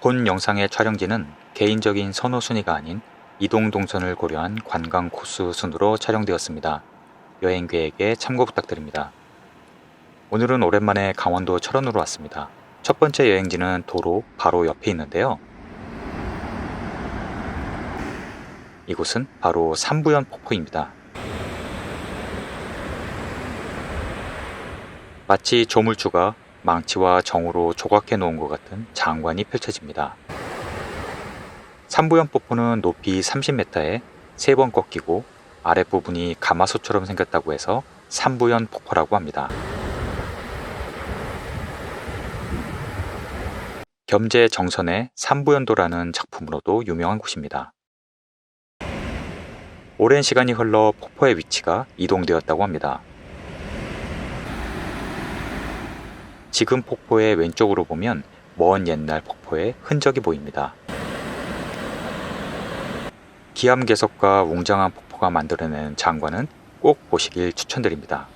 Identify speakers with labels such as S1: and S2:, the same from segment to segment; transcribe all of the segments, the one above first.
S1: 본 영상의 촬영지는 개인적인 선호 순위가 아닌 이동 동선을 고려한 관광 코스 순으로 촬영되었습니다. 여행 계획에 참고 부탁드립니다. 오늘은 오랜만에 강원도 철원으로 왔습니다. 첫 번째 여행지는 도로 바로 옆에 있는데요. 이곳은 바로 삼부연 폭포입니다. 마치 조물주가 망치와 정으로 조각해 놓은 것 같은 장관이 펼쳐집니다. 삼부연 폭포는 높이 30m에 세번 꺾이고 아랫부분이 가마솥처럼 생겼다고 해서 삼부연 폭포라고 합니다. 겸재 정선의 삼부연도라는 작품으로도 유명한 곳입니다. 오랜 시간이 흘러 폭포의 위치가 이동되었다고 합니다. 지금 폭포의 왼쪽으로 보면 먼 옛날 폭포의 흔적이 보입니다. 기암괴석과 웅장한 폭포가 만들어내는 장관은 꼭 보시길 추천드립니다.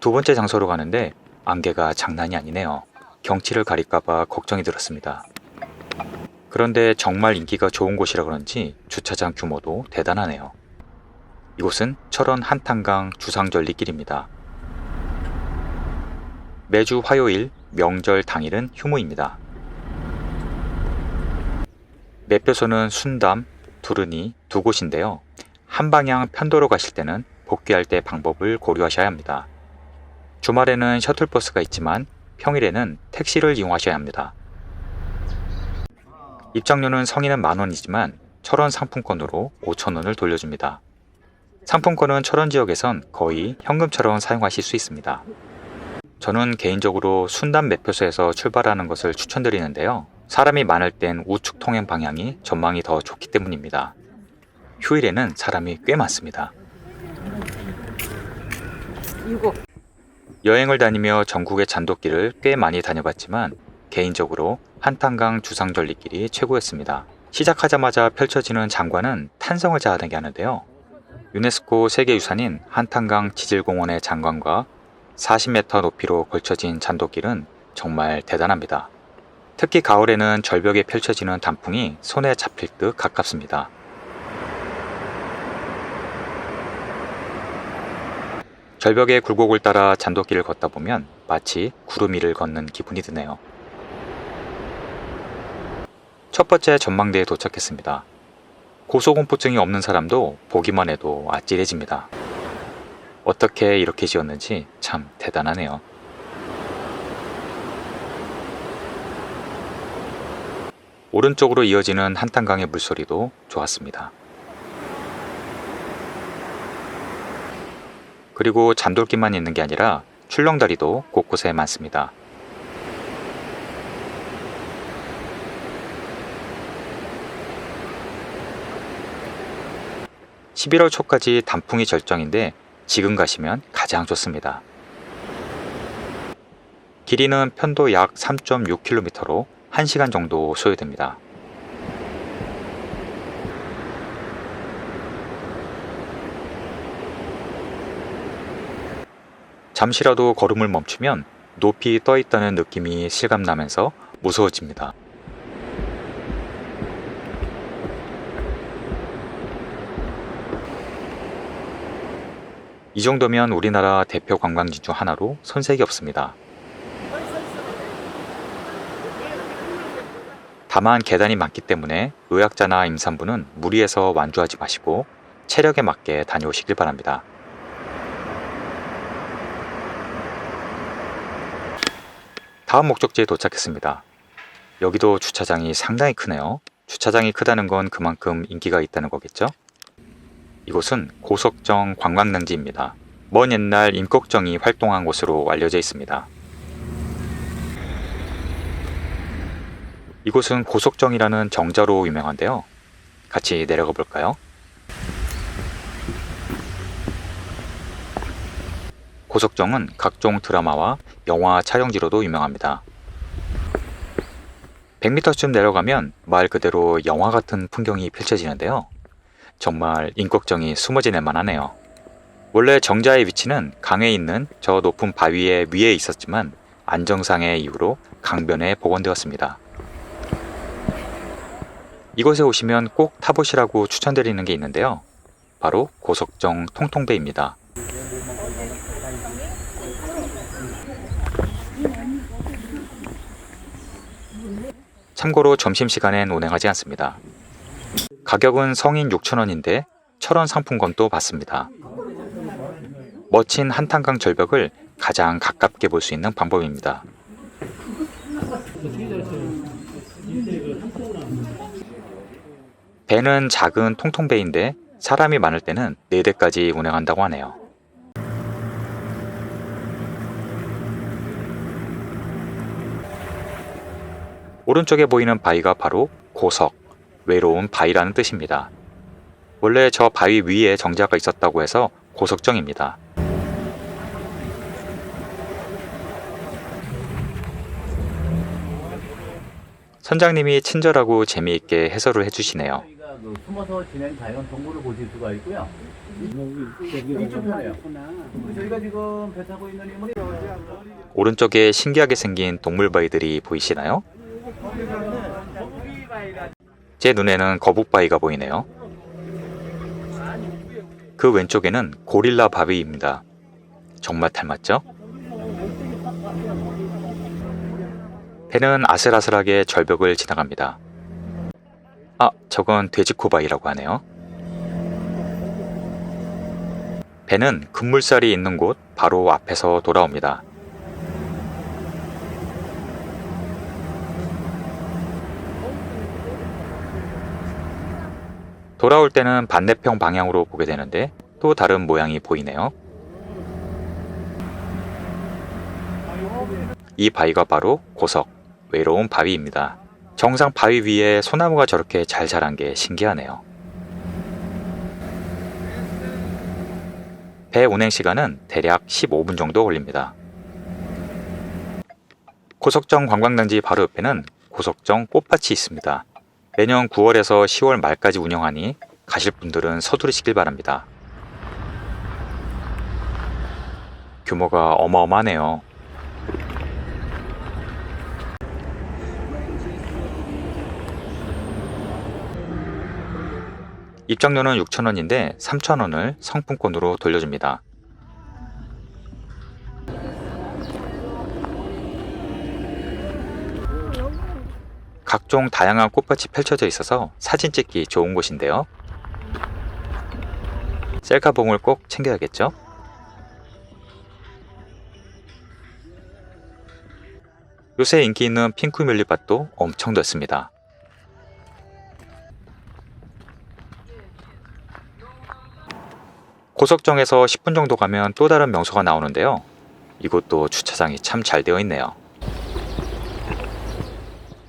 S1: 두 번째 장소로 가는데 안개가 장난이 아니네요. 경치를 가릴까봐 걱정이 들었습니다. 그런데 정말 인기가 좋은 곳이라 그런지 주차장 규모도 대단하네요. 이곳은 철원 한탄강 주상절리길입니다. 매주 화요일 명절 당일은 휴무입니다. 매표소는 순담, 두르니 두 곳인데요. 한 방향 편도로 가실 때는 복귀할 때 방법을 고려하셔야 합니다. 주말에는 셔틀버스가 있지만 평일에는 택시를 이용하셔야 합니다. 입장료는 성인은 만원이지만 철원 상품권으로 5천원을 돌려줍니다. 상품권은 철원 지역에선 거의 현금처럼 사용하실 수 있습니다. 저는 개인적으로 순담 매표소에서 출발하는 것을 추천드리는데요. 사람이 많을 땐 우측 통행 방향이 전망이 더 좋기 때문입니다. 휴일에는 사람이 꽤 많습니다. 여행을 다니며 전국의 잔도길을 꽤 많이 다녀봤지만 개인적으로 한탄강 주상절리길이 최고였습니다. 시작하자마자 펼쳐지는 장관은 탄성을 자아내게 하는데요. 유네스코 세계유산인 한탄강 지질공원의 장관과 40m 높이로 걸쳐진 잔도길은 정말 대단합니다. 특히 가을에는 절벽에 펼쳐지는 단풍이 손에 잡힐 듯 가깝습니다. 절벽의 굴곡을 따라 잔도길을 걷다 보면 마치 구름 위를 걷는 기분이 드네요. 첫 번째 전망대에 도착했습니다. 고소공포증이 없는 사람도 보기만 해도 아찔해집니다. 어떻게 이렇게 지었는지 참 대단하네요. 오른쪽으로 이어지는 한탄강의 물소리도 좋았습니다. 그리고 잔돌길만 있는 게 아니라 출렁다리도 곳곳에 많습니다. (11월) 초까지 단풍이 절정인데 지금 가시면 가장 좋습니다. 길이는 편도 약 3.6km로 1시간 정도 소요됩니다. 잠시라도 걸음을 멈추면 높이 떠 있다는 느낌이 실감나면서 무서워집니다. 이 정도면 우리나라 대표 관광지 중 하나로 손색이 없습니다. 다만 계단이 많기 때문에 노약자나 임산부는 무리해서 완주하지 마시고 체력에 맞게 다녀오시길 바랍니다. 다음 목적지에 도착했습니다. 여기도 주차장이 상당히 크네요. 주차장이 크다는 건 그만큼 인기가 있다는 거겠죠? 이곳은 고석정 관광능지입니다. 먼 옛날 임꺽정이 활동한 곳으로 알려져 있습니다. 이곳은 고석정이라는 정자로 유명한데요. 같이 내려가 볼까요? 고석정은 각종 드라마와 영화 촬영지로도 유명합니다. 100m쯤 내려가면 말 그대로 영화 같은 풍경이 펼쳐지는데요. 정말 인걱정이 숨어 지낼 만 하네요. 원래 정자의 위치는 강에 있는 저 높은 바위의 위에 있었지만 안정상의 이유로 강변에 복원되었습니다. 이곳에 오시면 꼭 타보시라고 추천드리는 게 있는데요. 바로 고석정 통통배입니다. 참고로 점심시간엔 운행하지 않습니다. 가격은 성인 6,000원인데 철원 상품권도 받습니다. 멋진 한탄강 절벽을 가장 가깝게 볼 수 있는 방법입니다. 배는 작은 통통배인데 사람이 많을 때는 4대까지 운행한다고 하네요. 오른쪽에 보이는 바위가 바로 고석, 외로운 바위라는 뜻입니다. 원래 저 바위 위에 정자가 있었다고 해서 고석정입니다. 선장님이 친절하고 재미있게 해설을 해주시네요.
S2: 저희가 그 숨어서 지낸 자연 동물을 보실 수가 있고요. 이쪽 편이에요. 저희가 지금 배 타고 있는 인물이
S1: 오른쪽에 신기하게 생긴 동물 바위들이 보이시나요? 제 눈에는 거북바위가 보이네요. 그 왼쪽에는 고릴라 바위입니다. 정말 닮았죠? 배는 아슬아슬하게 절벽을 지나갑니다. 아, 저건 돼지코바위라고 하네요. 배는 급물살이 있는 곳 바로 앞에서 돌아옵니다. 돌아올 때는 반대편 방향으로 보게 되는데 또 다른 모양이 보이네요. 이 바위가 바로 고석, 외로운 바위입니다. 정상 바위 위에 소나무가 저렇게 잘 자란 게 신기하네요. 배 운행 시간은 대략 15분 정도 걸립니다. 고석정 관광단지 바로 옆에는 고석정 꽃밭이 있습니다. 매년 9월에서 10월 말까지 운영하니 가실 분들은 서두르시길 바랍니다. 규모가 어마어마하네요. 입장료는 6,000원인데 3,000원을 상품권으로 돌려줍니다. 각종 다양한 꽃밭이 펼쳐져 있어서 사진 찍기 좋은 곳인데요. 셀카봉을 꼭 챙겨야겠죠? 요새 인기 있는 핑크 뮬리밭도 엄청 넓습니다. 고석정에서 10분 정도 가면 또 다른 명소가 나오는데요. 이곳도 주차장이 참 잘 되어 있네요.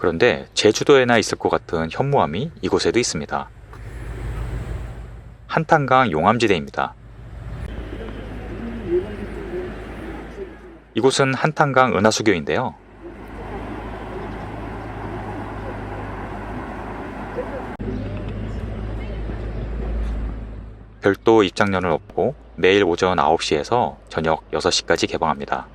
S1: 그런데 제주도에나 있을 것 같은 현무암이 이곳에도 있습니다. 한탄강 용암지대입니다. 이곳은 한탄강 은하수교인데요. 별도 입장료는 없고 매일 오전 9시에서 저녁 6시까지 개방합니다.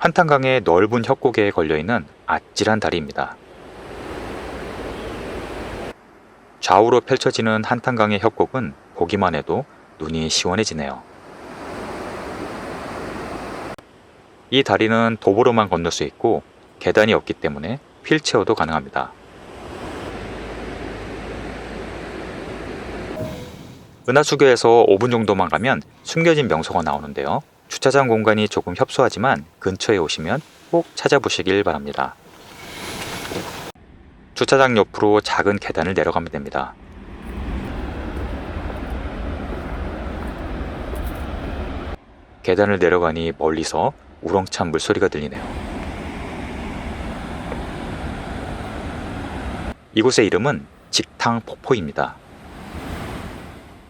S1: 한탄강의 넓은 협곡에 걸려있는 아찔한 다리입니다. 좌우로 펼쳐지는 한탄강의 협곡은 보기만 해도 눈이 시원해지네요. 이 다리는 도보로만 건널 수 있고 계단이 없기 때문에 휠체어도 가능합니다. 은하수교에서 5분 정도만 가면 숨겨진 명소가 나오는데요. 주차장 공간이 조금 협소하지만 근처에 오시면 꼭 찾아보시길 바랍니다. 주차장 옆으로 작은 계단을 내려가면 됩니다. 계단을 내려가니 멀리서 우렁찬 물소리가 들리네요. 이곳의 이름은 직탕 폭포입니다.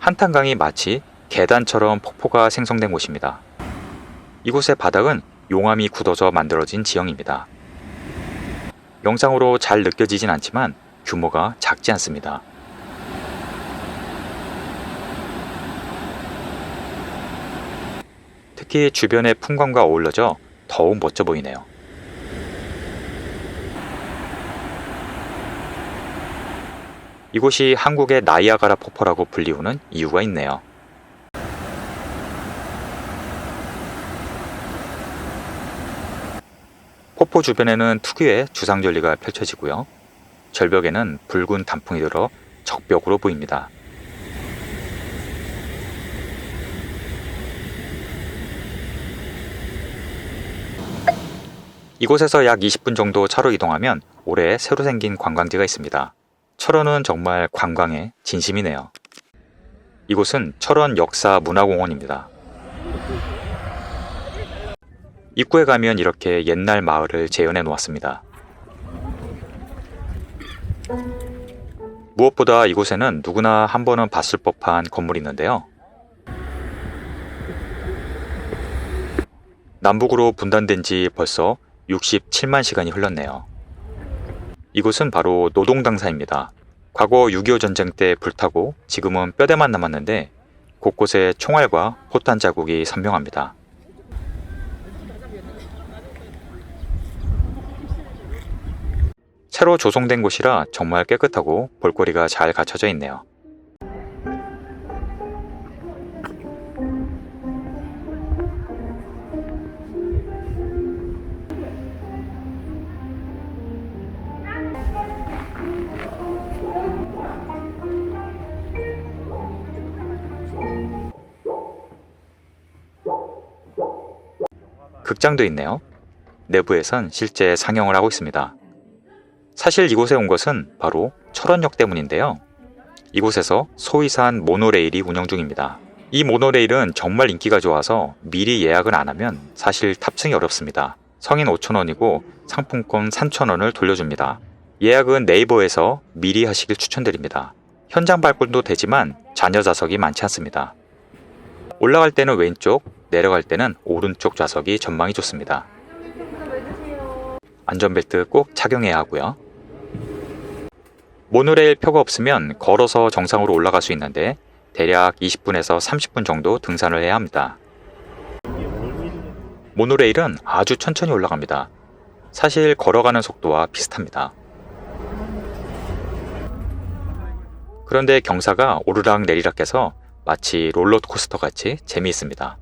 S1: 한탄강이 마치 계단처럼 폭포가 생성된 곳입니다. 이곳의 바닥은 용암이 굳어져 만들어진 지형입니다. 영상으로 잘 느껴지진 않지만 규모가 작지 않습니다. 특히 주변의 풍광과 어울러져 더욱 멋져 보이네요. 이곳이 한국의 나이아가라 폭포라고 불리우는 이유가 있네요. 폭포 주변에는 특유의 주상절리가 펼쳐지고요. 절벽에는 붉은 단풍이 들어 적벽으로 보입니다. 이곳에서 약 20분 정도 차로 이동하면 올해 새로 생긴 관광지가 있습니다. 철원은 정말 관광의 진심이네요. 이곳은 철원 역사 문화공원입니다. 입구에 가면 이렇게 옛날 마을을 재현해 놓았습니다. 무엇보다 이곳에는 누구나 한 번은 봤을 법한 건물이 있는데요. 남북으로 분단된 지 벌써 67만 시간이 흘렀네요. 이곳은 바로 노동당사입니다. 과거 6.25 전쟁 때 불타고 지금은 뼈대만 남았는데 곳곳에 총알과 포탄 자국이 선명합니다. 새로 조성된 곳이라 정말 깨끗하고 볼거리가 잘 갖춰져 있네요. 극장도 있네요. 내부에선 실제 상영을 하고 있습니다. 사실 이곳에 온 것은 바로 철원역 때문인데요. 이곳에서 소이산 모노레일이 운영 중입니다. 이 모노레일은 정말 인기가 좋아서 미리 예약을 안 하면 사실 탑승이 어렵습니다. 성인 5,000원이고 상품권 3,000원을 돌려줍니다. 예약은 네이버에서 미리 하시길 추천드립니다. 현장 발권도 되지만 잔여 좌석이 많지 않습니다. 올라갈 때는 왼쪽, 내려갈 때는 오른쪽 좌석이 전망이 좋습니다. 안전벨트 꼭 착용해야 하고요. 모노레일 표가 없으면 걸어서 정상으로 올라갈 수 있는데 대략 20분에서 30분 정도 등산을 해야 합니다. 모노레일은 아주 천천히 올라갑니다. 사실 걸어가는 속도와 비슷합니다. 그런데 경사가 오르락 내리락해서 마치 롤러코스터 같이 재미있습니다.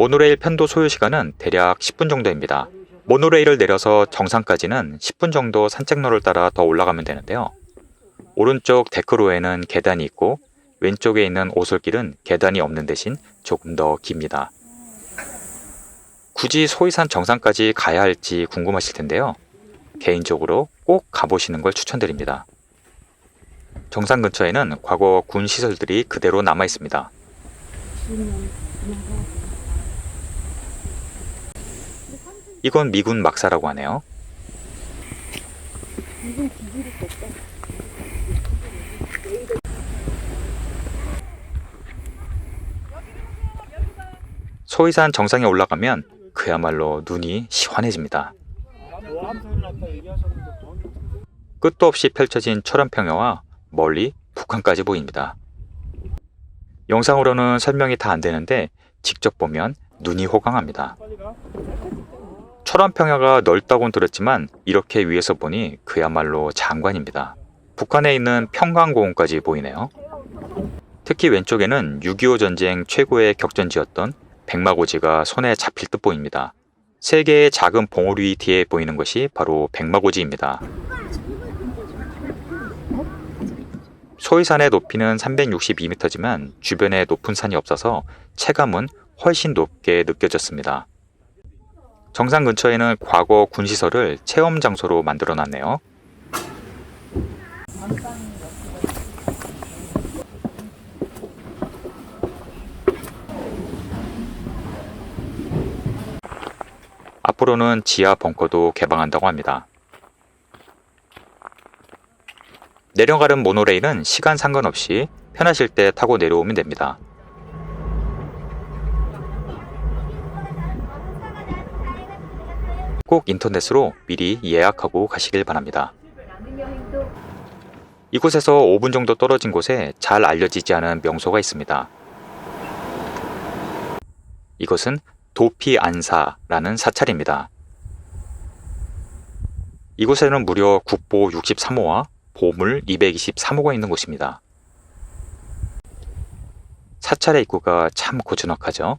S1: 모노레일 편도 소요 시간은 대략 10분 정도입니다. 모노레일을 내려서 정상까지는 10분 정도 산책로를 따라 더 올라가면 되는데요. 오른쪽 데크로에는 계단이 있고 왼쪽에 있는 오솔길은 계단이 없는 대신 조금 더 깁니다. 굳이 소이산 정상까지 가야 할지 궁금하실 텐데요. 개인적으로 꼭 가보시는 걸 추천드립니다. 정상 근처에는 과거 군 시설들이 그대로 남아 있습니다. 이건 미군 막사라고 하네요. 소이산 정상에 올라가면 그야말로 눈이 시원해집니다. 끝도 없이 펼쳐진 철원평야와 멀리 북한까지 보입니다. 영상으로는 설명이 다 안 되는데 직접 보면 눈이 호강합니다. 철원평야가 넓다고는 들었지만 이렇게 위에서 보니 그야말로 장관입니다. 북한에 있는 평강공원까지 보이네요. 특히 왼쪽에는 6.25 전쟁 최고의 격전지였던 백마고지가 손에 잡힐 듯 보입니다. 세 개의 작은 봉우리 뒤에 보이는 것이 바로 백마고지입니다. 소이산의 높이는 362m지만 주변에 높은 산이 없어서 체감은 훨씬 높게 느껴졌습니다. 정상 근처에는 과거 군시설을 체험 장소로 만들어 놨네요. 앞으로는 지하 벙커도 개방한다고 합니다. 내려가는 모노레일은 시간 상관없이 편하실 때 타고 내려오면 됩니다. 꼭 인터넷으로 미리 예약하고 가시길 바랍니다. 이곳에서 5분 정도 떨어진 곳에 잘 알려지지 않은 명소가 있습니다. 이것은 도피안사라는 사찰입니다. 이곳에는 무려 국보 63호와 보물 223호가 있는 곳입니다. 사찰의 입구가 참 고즈넉하죠.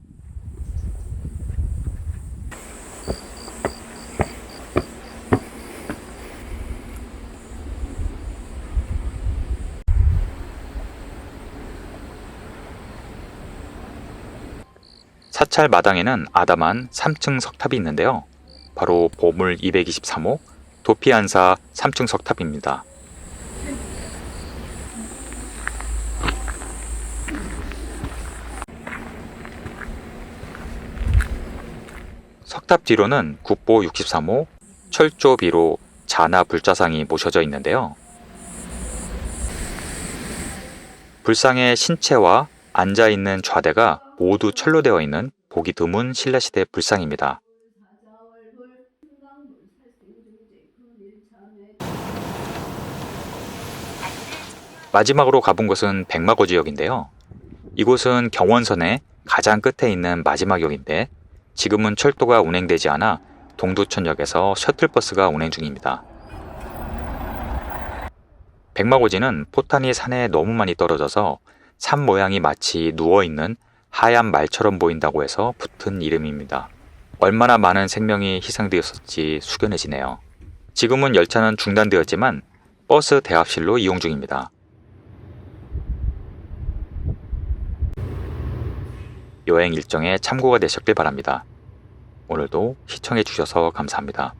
S1: 사찰 마당에는 아담한 3층 석탑이 있는데요. 바로 보물 223호 도피안사 3층 석탑입니다. 석탑 뒤로는 국보 63호 철조 비로 자나 불자상이 모셔져 있는데요. 불상의 신체와 앉아 있는 좌대가 모두 철로 되어 있는 보기 드문 신라시대 불상입니다. 마지막으로 가본 곳은 백마고 지역인데요. 이곳은 경원선의 가장 끝에 있는 마지막 역인데 지금은 철도가 운행되지 않아 동두천역에서 셔틀버스가 운행 중입니다. 백마고지는 포탄이 산에 너무 많이 떨어져서 산 모양이 마치 누워있는 하얀 말처럼 보인다고 해서 붙은 이름입니다. 얼마나 많은 생명이 희생되었을지 숙연해지네요. 지금은 열차는 중단되었지만 버스 대합실로 이용 중입니다. 여행 일정에 참고가 되셨길 바랍니다. 오늘도 시청해 주셔서 감사합니다.